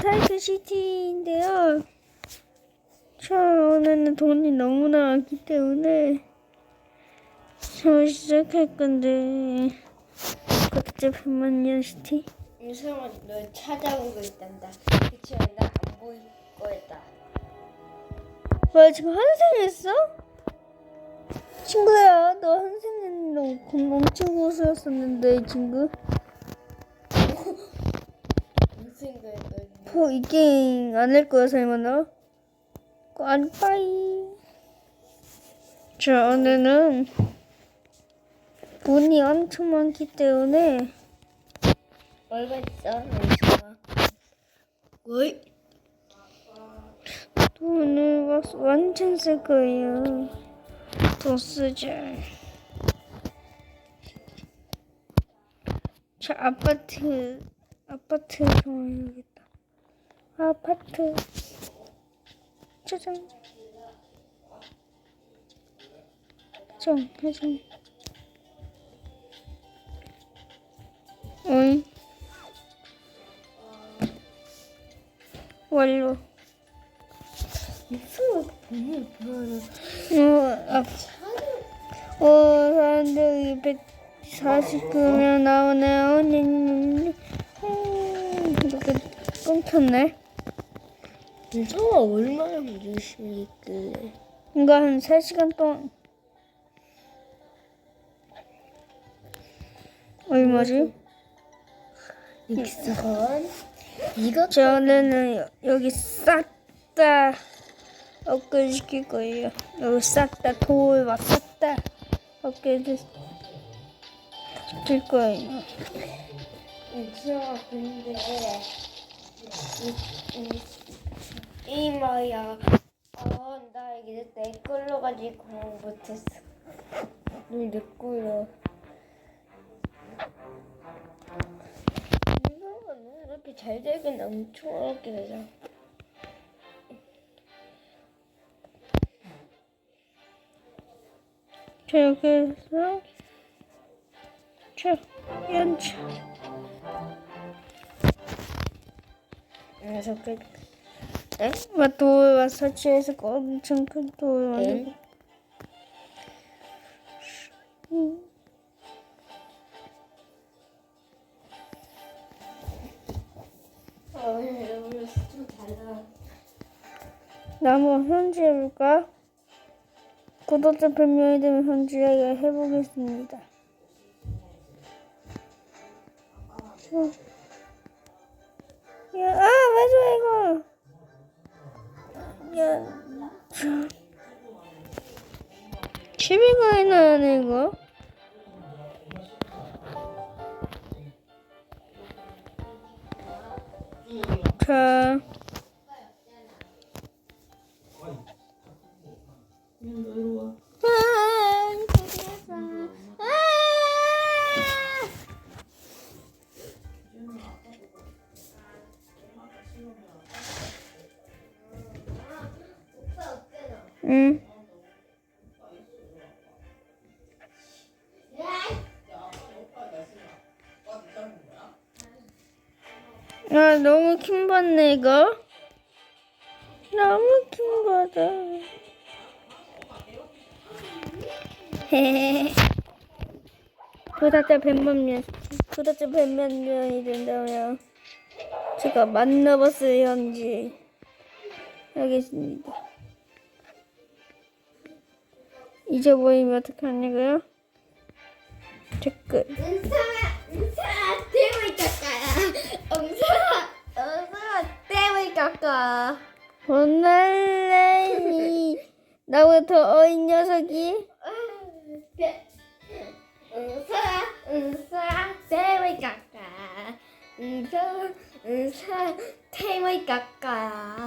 스타이크 시티인데요. 저 오늘은 돈이 너무나 많기 때문에 저 시작할 건데 그때 백만년 시티. 유성아 널 찾아오고 있단다. 그치만 나안 보일 거였다. 뭐야 지금 환생했어? 친구야 너 환생했는데 엄청 고수였었는데 친구 무슨 거야 너? 뭐 이게 안할 거야 설마 너? 깐빠이 자 오늘은 돈이 엄청 많기 때문에 얼마 있어? 유성아. 어이? 돈을 막 완전 쓸 거예요 돈 쓰자 자 아파트 아파트 정해야겠다 아파트 짜잔 정 해정 응 완료 유성아 돈을 벌어. 어, 아, 어, 사람들이 149명 나오네요. 음, 이렇게 끊겼네. 유성아 얼마나 열심히 있길래? 이거 한 3시간 동안. 얼마지? 익숙한 이거 저는 여- 여기 싹다 업그레이드 시킬 거예요. 여기 싹다 돌과 싹다 업그레이드 시킬 거예요. 유성아 근데 이, 이 게임아야. 아나 이게 내 걸로 가지고 못했어. 너내 걸로. 너 이렇게 잘 되긴 엄청 어렵게 되잖아. 자, 여기서 자, 연차. 그래서 그막 돌과 설치해서 엄청 큰 돌 만들고. 엥? 음. 어, 좀 달라. 나무 현지 해볼까? 구독자 100명이 되면 현지하게 해보겠습니다. 어. 야, 아, 왜 좋아, 이거? 야, 참. 12강이나 하네, 이거? 자. 응. 아, 너무 킹받네, 이거. 너무 킹받아. 헤헤헤. 구독자 100만 명, 구독자 100만 명이 된다면 제가 만나봤어요, 현지. 알겠습니다. 잊어버리면 어떡하냐고요? 댓글. 은사야, 은사야, 떼물 깎아야. 은사야, 은사야, 떼물 깎아. 오늘이 나보다 더 어린 녀석이 은사야, 은사야, 떼물 깎아. 은사, 은사, 떼물 깎아. 은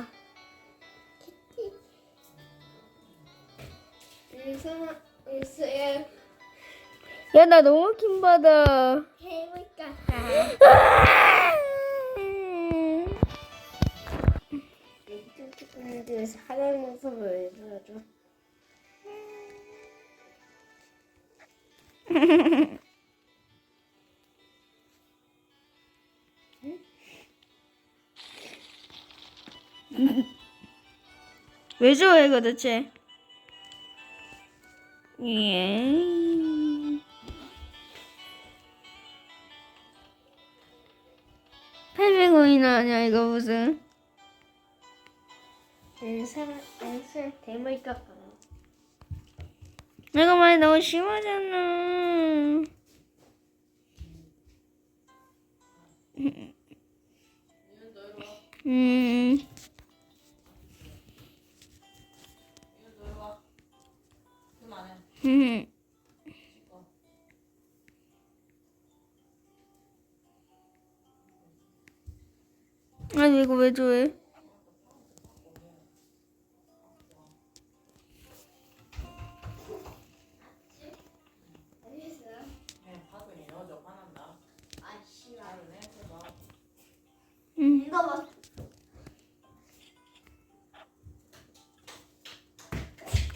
야 나 너무 떼물 깎아. 친구들 사랑 모습을 보여줘. 왜 좋아해 도대체? 예. 원이나 하냐 이거 무슨? 대물 깎아. 내가 말이 너무 심하잖아. 음. 음. 아니 이거 왜 좋아해?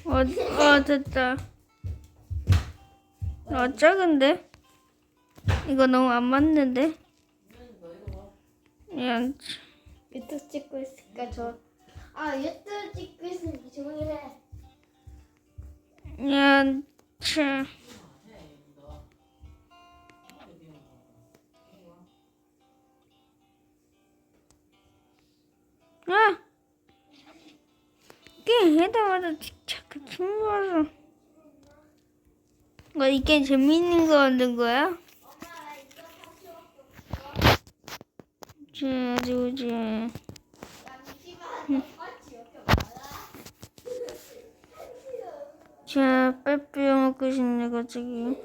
어, 어 됐다. 아 작은데? 이거 너무 안 맞는데? 그냥 유튜브 찍고 있으니까 저. 아 유튜브 찍고 있으니까 조용히 해. 그냥 차. 아! 게임 해다마다 자꾸 춤추어서 뭐 이게 재밌는 거 만든 거야? 자, 어디 보자. 자, 빼빼 먹고 싶네 갑자기.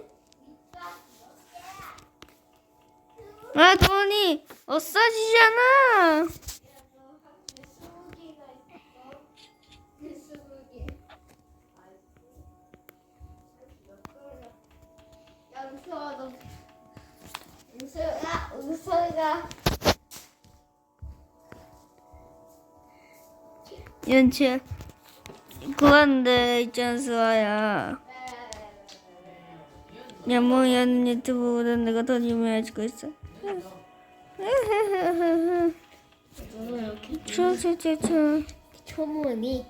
아, 웃어 너. 웃어가 웃어가. 연체 그런데 있잖아 수아야. 야모야는 유튜브보다 내가 더 유명해지고 있어. 추추추추 초문이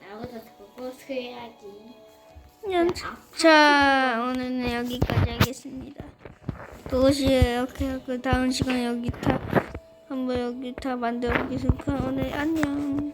나보다 더 고소해야지. 연체 자 오늘은 여기까지 하겠습니다. 도시에 이렇게 하고 다음 시간에 여기 다 한번 여기 다 만들어 보겠습니다 오늘 안녕